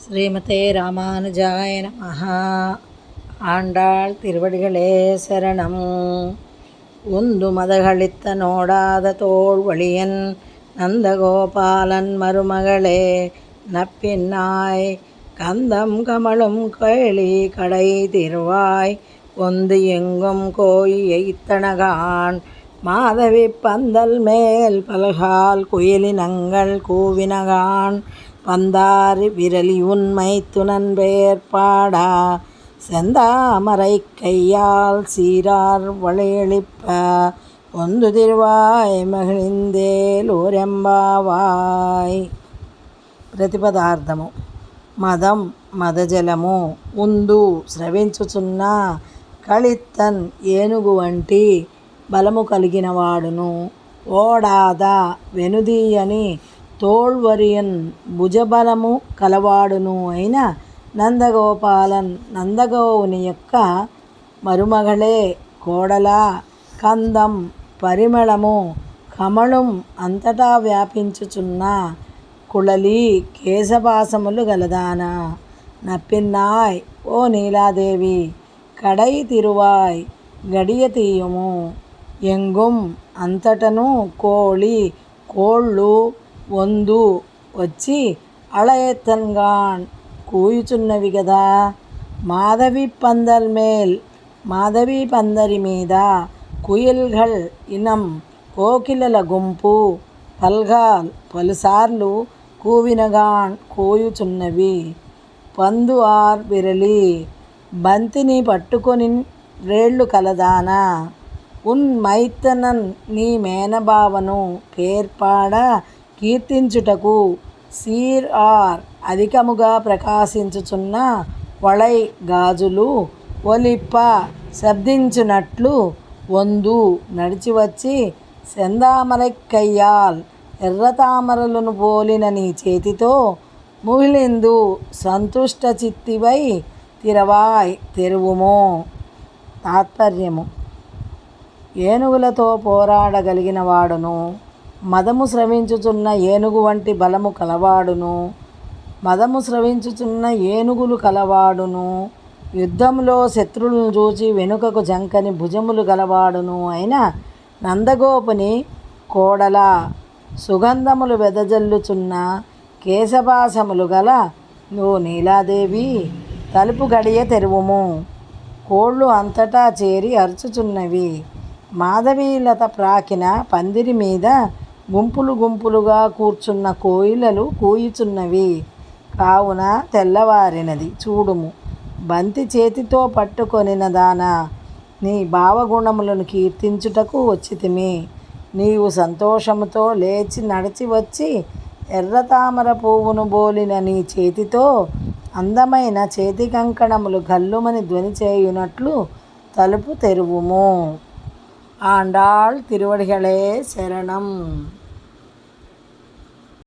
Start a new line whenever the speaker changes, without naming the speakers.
ஸ்ரீமதே ராமானுஜாய நமஹ. ஆண்டாள் திருவடிகளே சரணம். உந்து மதகளித்த நோடாத தோல் வழியன் நந்தகோபாலன் மருமகளே நப்பின்னாய் கந்தம் கமலும் கேளி கடை திருவாய் ஒந்து எங்கும் கோயை தனகான் மாதவி பந்தல் மேல் பல்கால் குயிலினங்கள் கூவினகான். பந்தாரி விரலி உண்மை துணன்பேற்பாடா செந்தாமரை கையால் சீரார் வளையளிப்ப ஒன்று திருவாய் మహిళిందేలు రెంబావాయ్ ప్రతిపదార్థము మదం మదజలము ఉందు స్రవించుచున్న కళిత్తన్ ఏనుగు వంటి బలము కలిగిన వాడును ఓడాద వెనుదీయని తోళ్వరియన్ భుజబలము కలవాడును అయిన నందగోపాలన్ నందగోవుని యొక్క మరుమగళే కోడల కందం పరిమళము కమళం అంతటా వ్యాపించుచున్న కుళలి కేశపాసములు గలదాన. నప్పిన్నాయ్ ఓ నీలాదేవి కడై తిరువాయ్ గడియ తీయము ఎంగుం అంతటను కోళి కోళ్ళు వందు వచ్చి అళయెత్తన్గాన్ కూయుచున్నవి గదా. మాధవి పందల్ మేల్ మాధవి పందరి మీద కుయిల్గల్ ఇనం కోకిలల గుంపు పల్గాల్ పలుసార్లు కూవినగాన్ కూయుచున్నవి. పందు ఆర్ విరలి బంతిని పట్టుకొని రేళ్ళు కలదానా. ఉన్ మైతనన్ నీ మేనబావను పేర్పాడ కీర్తించుటకు సీర్ ఆర్ అధికముగా ప్రకాశించుచున్న వళై గాజులు ఒలిప్ప శబ్దించునట్లు వందు నడిచి వచ్చి సెందామరక్కయ్యాల్ ఎర్రతామరలను పోలిన నీ చేతితో ముహిలిందు సంతుష్ట చిత్తివై తిరవాయ్ తెరువుము. తాత్పర్యము. ఏనుగులతో పోరాడగలిగిన వాడును మదము స్రవించుచున్న ఏనుగు వంటి బలము కలవాడును. మదము స్రవించుచున్న ఏనుగులు కలవాడును. యుద్ధంలో శత్రువులను చూచి వెనుకకు జంకని భుజములు గలవాడును అయిన నందగోపుని కోడల. సుగంధములు వెదజల్లుచున్న కేశభాసములు గల నువ్వు నీలాదేవి తలుపు గడియ తెరువుము. కోళ్ళు అంతటా చేరి అరుచుచున్నవి. మాధవీలత ప్రాకిన పందిరి మీద గుంపులు గుంపులుగా కూర్చున్న కోయిలలు కూయుచున్నవి. కావున తెల్లవారినది చూడుము. బంతి చేతితో పట్టుకొనిన దానా నీ భావగుణములను కీర్తించుటకు వచ్చితిమి. నీవు సంతోషముతో లేచి నడిచి వచ్చి ఎర్రతామర పువ్వును బోలిన నీ చేతితో అందమైన చేతి కంకణములు గల్లుమని ధ్వని చేయునట్లు తలుపు తెరువుము. ఆండాళ్ తిరువడిగళే శరణం.